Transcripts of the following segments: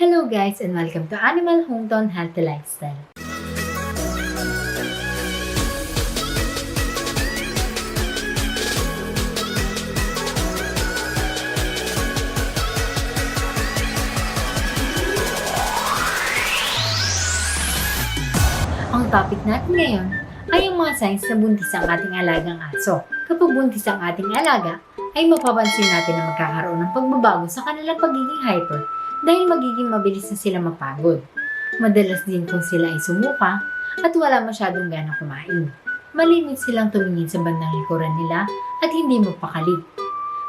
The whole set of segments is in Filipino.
Hello guys and welcome to Animal Hometown Healthy Lifestyle. Ang topic natin ngayon ay ang mga signs na buntis ang ating alagang aso. Kapag buntis ang ating alaga, ay mapapansin natin na magkakaroon ng pagbabago sa kanilang pagiging hyper dahil magiging mabilis na sila mapagod. Madalas din kung sila ay sumuka at wala masyadong gana kumain. Malimit silang tumingin sa bandang likuran nila at hindi magpakali.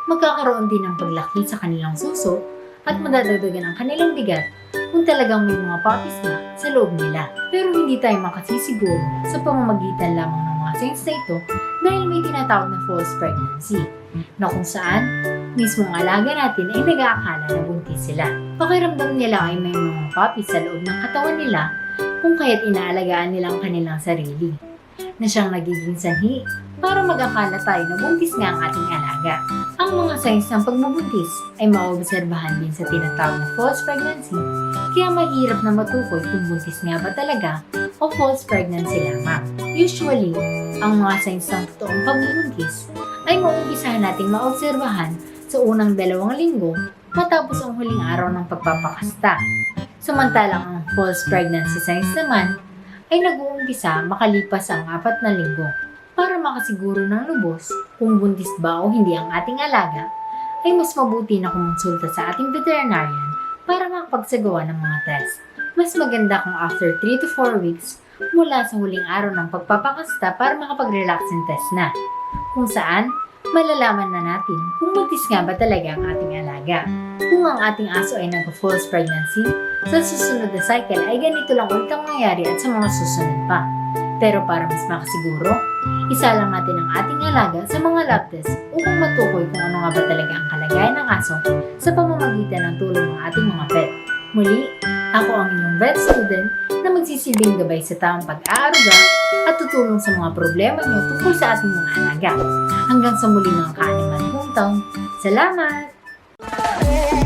Magkakaroon din ng paglaki sa kanilang suso at madadagdagan ang kanilang bigat kung talagang may mga puppies na sa loob nila. Pero hindi tayo makasisiguro sa pamamagitan lamang ng mga signs na ito dahil may tinatawag na false pregnancy na kung saan mismo ang alaga natin ay nag-aakala na buntis sila. Pakiramdam nila ay may mga puppies sa loob ng katawan nila kung kaya't inaalagaan nila ang kanilang sarili na siyang nagiging sanhi para mag-akala tayo na buntis nga ang ating alaga. Ang mga signs ng pagbubuntis ay maobserbahan din sa tinatawag na false pregnancy kaya mahirap na matukoy kung buntis nga ba talaga o false pregnancy lamang. Usually, ang mga signs ng totoong pagbubuntis ay maumpisahan nating maobserbahan sa unang dalawang linggo matapos ang huling araw ng pagpapakasta. Samantalang ang false pregnancy signs naman ay nag-uumpisa makalipas ang apat na linggo. Para makasiguro ng lubos kung buntis ba o hindi ang ating alaga, ay mas mabuti na kumonsulta sa ating veterinarian para makapagsagawa ng mga test. Mas maganda kung after 3 to 4 weeks mula sa huling araw ng pagpapakasta para makapag-relaxing test na. Kung saan, malalaman na natin kung buntis nga ba talaga ang ating alaga. Kung ang ating aso ay nag-false pregnancy, sa susunod na cycle ay ganito lang ulit ang mangyayari at sa mga susunod pa. Pero para mas makasiguro, isa lang natin ang ating alaga sa mga lab test upang matukoy kung ano nga ba talaga ang kalagayan ng aso sa pamamagitan ng tulong ng ating mga pet. Muli, ako ang inyong vet student na magsisilbing gabay sa taong pag-aaruga at tutulong sa mga problema niyo tungkol sa ating mga alaga. Hanggang sa muli mga ka-animal hometown. Salamat!